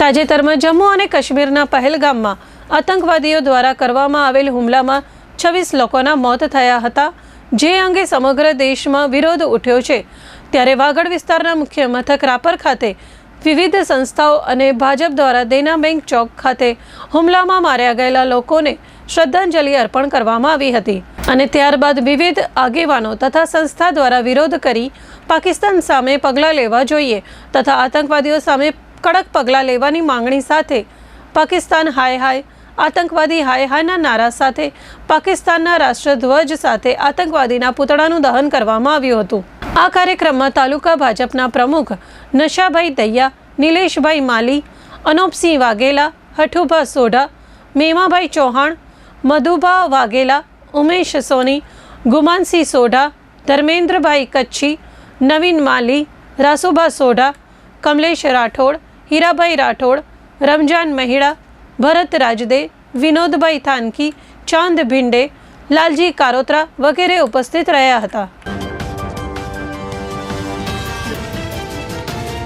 તાજેતરમાં જમ્મુ અને કાશ્મીરના પહેલગામમાં આતંકવાદીઓ દ્વારા કરવામાં આવેલ હુમલામાં છવ્વીસ લોકોના મોત થયા હતા, જે અંગે સમગ્ર દેશમાં વિરોધ ઉઠ્યો છે. ત્યારે વાગડ વિસ્તારના મુખ્ય મથક રાપર ખાતે વિવિધ સંસ્થાઓ અને ભાજપ દ્વારા દેના બેંક ચોક ખાતે હુમલામાં માર્યા ગયેલા લોકોને શ્રદ્ધાંજલિ અર્પણ કરવામાં આવી હતી અને ત્યારબાદ વિવિધ આગેવાનો તથા સંસ્થા દ્વારા વિરોધ કરી પાકિસ્તાન સામે પગલાં લેવા જોઈએ તથા આતંકવાદીઓ સામે કડક પગલાં લેવાની માંગણી સાથે પાકિસ્તાન હાય હાય, આતંકવાદી હાય હાયના નારા સાથે, પાકિસ્તાનના રાષ્ટ્રધ્વજ સાથે આતંકવાદીના પુતળાનું દહન કરવામાં આવ્યું હતું. આ કાર્યક્રમમાં તાલુકા ભાજપના પ્રમુખ નશાભાઈ દૈયા, નિલેશભાઈ માલી, અનોપસિંહ વાઘેલા, હઠુભા સોઢા, મેમાભાઈ ચૌહાણ, મધુભા વાઘેલા, ઉમેશ સોની, ગુમાનસિંહ સોઢા, ધર્મેન્દ્રભાઈ કચ્છી, નવીન માલી, રાસુભા સોઢા, કમલેશ રાઠોડ હીરાભાઈ રાઠોડ, રમજાન મહિડા, ભરત રાજદે, વિનોદભાઈ થાનકી, ચાંદ ભિંડે, લાલજી કારોત્રા વગેરે ઉપસ્થિત રહ્યા હતા.